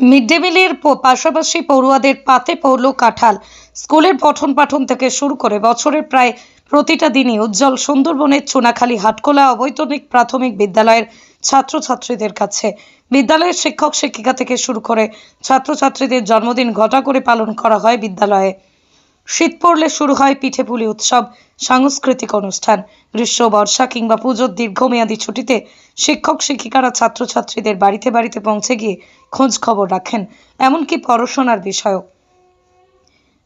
Mid day মিলের পাশাপাশি পড়ুয়াদের পাতে পড়ল কাঁঠাল। স্কুলের পঠন পাঠন থেকে শুরু করে বছরের প্রায় প্রতিটা দিনই উজ্জ্বল সুন্দরবনের চুনাখালী হাটকোলা অবৈতনিক প্রাথমিক বিদ্যালয়ের ছাত্রছাত্রীদের কাছে। বিদ্যালয়ের শিক্ষক শিক্ষিকা থেকে শুরু করে ছাত্রছাত্রীদের জন্মদিন ঘটা করে পালন করা হয় বিদ্যালয়ে। শীত পড়লে শুরু হয় পিঠেপুলি উৎসব, সাংস্কৃতিক অনুষ্ঠান, গ্রীষ্ম, বর্ষা কিংবা পুজোর দীর্ঘমেয়াদী ছুটিতে শিক্ষক, শিক্ষিকারা, ছাত্রছাত্রীদের বাড়িতে বাড়িতে পৌঁছে গিয়ে খোঁজ খবর রাখেন, এমনকি পড়াশোনার বিষয়ও।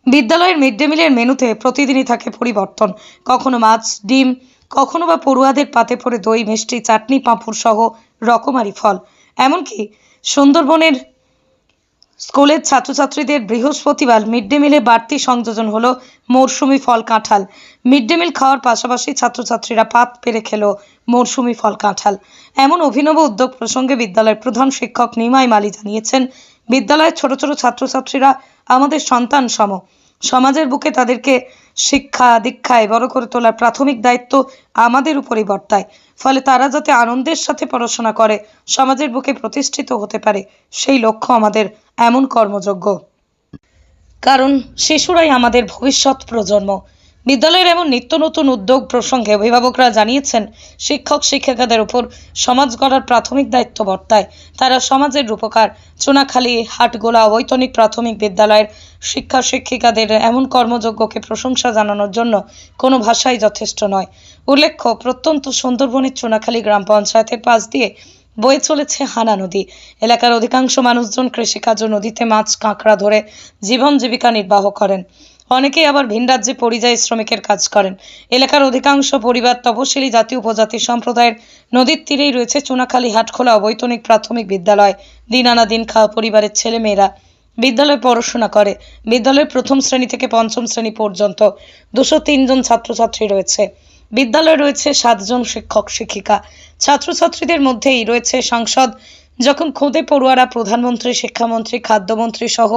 বিদ্যালয়ের মিড ডে মিলের মেনুতে প্রতিদিনই থাকে পরিবর্তন, কখনো মাছ, ডিম, কখনো বা পড়ুয়াদের পাতে পড়ে দই, মিষ্টি, চাটনি পাঁপড় সহ রকমারি ফল। এমনকি সুন্দরবনের স্কুলের ছাত্রছাত্রীদের বৃহস্পতিবার মিড ডে মিলে বাড়তি সংযোজন হলো মরশুমি ফল কাঁঠাল। মিড ডে মিল খাওয়ার পাশাপাশি ছাত্রছাত্রীরা পাত পেরে খেল মরশুমি ফল কাঁঠাল। এমন অভিনব উদ্যোগ প্রসঙ্গে বিদ্যালয়ের প্রধান শিক্ষক নিমাই মালি জানিয়েছেন, বিদ্যালয়ের ছোট ছোট ছাত্রছাত্রীরা আমাদের সন্তান সম। সমাজের বুকে তাদেরকে শিক্ষা, দীক্ষায় বড় করে তোলার প্রাথমিক দায়িত্ব আমাদের উপরেই বর্তায়। ফলে তারা যাতে আনন্দের সাথে পড়াশোনা করে, সমাজের বুকে প্রতিষ্ঠিত হতে পারে, সেই লক্ষ্য আমাদের এমন কর্মযোগ্য। কারণ শিশুরাই আমাদের ভবিষ্যৎ প্রজন্ম। বিদ্যালয়ের এমন নিত্য নতুন উদ্যোগ প্রসঙ্গে অভিভাবকরা জানিয়েছেন, শিক্ষক, শিক্ষিকাদের উপর সমাজ গড়ার প্রাথমিক দায়িত্ব বর্তায়। তারা সমাজের রূপকার। চুনাখালী, হাটগোলা, অবৈতনিক প্রাথমিক বিদ্যালয়ের শিক্ষা শিক্ষিকাদের এমন কর্মযোগ্যকে প্রশংসা জানানোর জন্য কোনো ভাষাই যথেষ্ট নয়। উল্লেখ্য, প্রত্যন্ত সুন্দরবনের চুনাখালী গ্রাম পঞ্চায়েতের পাশ দিয়ে বয়ে চলেছে হানা নদী। এলাকার অধিকাংশ মানুষজন কৃষিকাজ ও নদীতে মাছ, কাঁকড়া ধরে জীবন জীবিকা নির্বাহ করেন। অনেকেই আবার ভিন রাজ্যে পরিযায়ী শ্রমিকের কাজ করেন। এলাকার অধিকাংশ পরিবার তপশিলি জাতি উপজাতি সম্প্রদায়ের নদীর তীরেই রয়েছে চুনাখালী হাটখোলা অবৈতনিক প্রাথমিক বিদ্যালয়। দিন আনা দিন খাওয়া পরিবারের ছেলেমেয়েরা বিদ্যালয়ে পড়াশোনা করে। বিদ্যালয়ের প্রথম শ্রেণি থেকে পঞ্চম শ্রেণি পর্যন্ত দুশো তিনজন ছাত্রছাত্রী রয়েছে। বিদ্যালয়ে রয়েছে সাতজন শিক্ষক শিক্ষিকা। ছাত্রছাত্রীদের মধ্যেই রয়েছে সাংসদ। যখন খোদে পড়ুয়ারা প্রধানমন্ত্রী, শিক্ষামন্ত্রী, খাদ্যমন্ত্রী সহ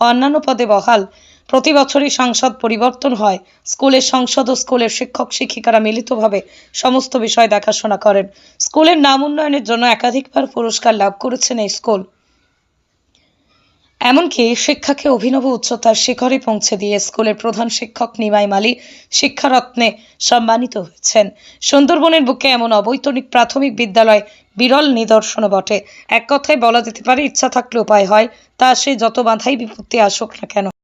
অন্যান্য পদে বহাল প্রতি বছরই সংসদ পরিবর্তন হয়। স্কুলের সংসদ ও স্কুলের শিক্ষক শিক্ষিকারা মিলিতভাবে সমস্ত বিষয় দেখাশোনা করেন। স্কুলের নাম উন্নয়নের জন্য একাধিকবার পুরস্কার লাভ করেছেন এই স্কুল। এমনকি শিক্ষাকে অভিনব উচ্চতার শিখরে পৌঁছে দিয়ে স্কুলের প্রধান শিক্ষক নিমাই মালি শিক্ষারত্নে সম্মানিত হয়েছেন। সুন্দরবনের বুকে এমন অবৈতনিক প্রাথমিক বিদ্যালয় বিরল নিদর্শন বটে। এক কথায় বলা যেতে পারে, ইচ্ছা থাকলে উপায় হয়, তা সে যত বাধাই বিপত্তি আসুক না কেন।